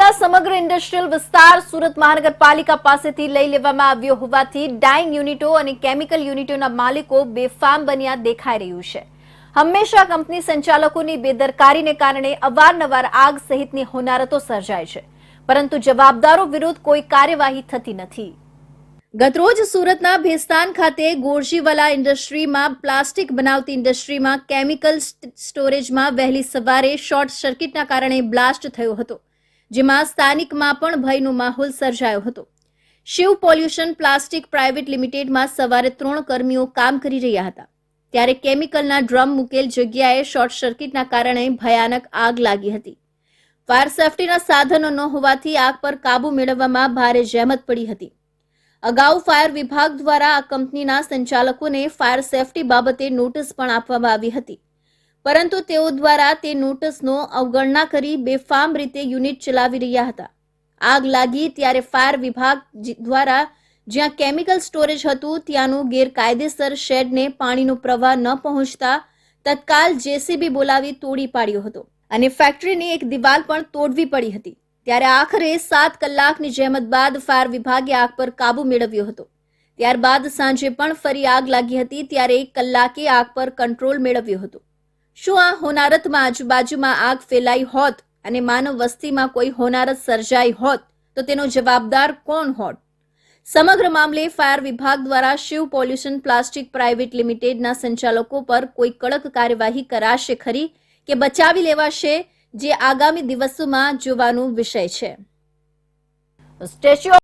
હાલના સમગ્ર ઇન્ડસ્ટ્રીયલ વિસ્તાર સુરત મહાનગરપાલિકા પાસેથી લઈ લેવામાં આવ્યો હોવાથી ડાઇંગ યુનિટો અને કેમિકલ યુનિટોના માલિકો બેફામ બન્યા દેખાઈ રહ્યું છે. હંમેશા કંપની સંચાલકોની બેદરકારીને કારણે અવારનવાર આગ સહિતની હોનારતો સર્જાય છે. પરંતુ જવાબદારો વિરુદ્ધ કોઈ કાર્યવાહી થતી નથી. ગતરોજ સુરતના ભેસ્તાન ખાતે ગોરજીવાલા ઇન્ડસ્ટ્રીમાં પ્લાસ્ટિક બનાવતી ઇન્ડસ્ટ્રીમાં કેમિકલ સ્ટોરેજમાં વહેલી સવારે શોર્ટ સર્કિટના કારણે બ્લાસ્ટ થયો હતો. જેમાં સ્થાનિકમાં પણ ભયનો માહોલ સર્જાયો હતો. શિવ પોલ્યુશન પ્લાસ્ટિક પ્રાઇવેટ લિમિટેડમાં સવારે ત્રણ કર્મીઓ કામ કરી રહ્યા હતા. ત્યારે કેમિકલના ડ્રમ મૂકેલ જગ્યાએ શોર્ટ સર્કિટના કારણે ભયાનક આગ લાગી હતી. ફાયર સેફટીના સાધનો ન હોવાથી આગ પર કાબુ મેળવવામાં ભારે જહેમત પડી હતી. અગાઉ ફાયર વિભાગ દ્વારા આ કંપનીના સંચાલકોને ફાયર સેફટી બાબતે નોટિસ પણ આપવામાં આવી હતી. પરંતુ તેઓ દ્વારા તે નોટિસનો અવગણના કરી બેફામ રીતે યુનિટ ચલાવી રહ્યા હતા. આગ લાગી ત્યારે ફાયર વિભાગ દ્વારા જ્યાં કેમિકલ સ્ટોરેજ હતું ત્યાંનું ગેરકાયદેસર શેડને પાણીનો પ્રવાહ ન પહોંચતા તત્કાલ જેસીબી બોલાવી તોડી પાડ્યો હતો અને ફેક્ટરીની એક દિવાલ પણ તોડવી પડી હતી. ત્યારે આખરે સાત કલાકની જહેમત બાદ ફાયર વિભાગે આગ પર કાબુ મેળવ્યો હતો. ત્યારબાદ સાંજે પણ ફરી આગ લાગી હતી ત્યારે એક કલાકે આગ પર કંટ્રોલ મેળવ્યો હતો. શું આ હોનારતમાં આજુબાજુમાં આગ ફેલાઈ હોત અને માનવ વસ્તીમાં કોઈ હોનારત સર્જાઈ હોત, તો તેનો જવાબદાર કોણ હોત? સમગ્ર મામલે ફાયર વિભાગ દ્વારા શિવ પોલ્યુશન પ્લાસ્ટિક પ્રાઇવેટ લિમિટેડના સંચાલકો પર કોઈ કડક કાર્યવાહી કરાશે ખરી કે બચાવી લેવાશે, જે આગામી દિવસોમાં જોવાનું વિષય છે? સ્ટેચ્યુ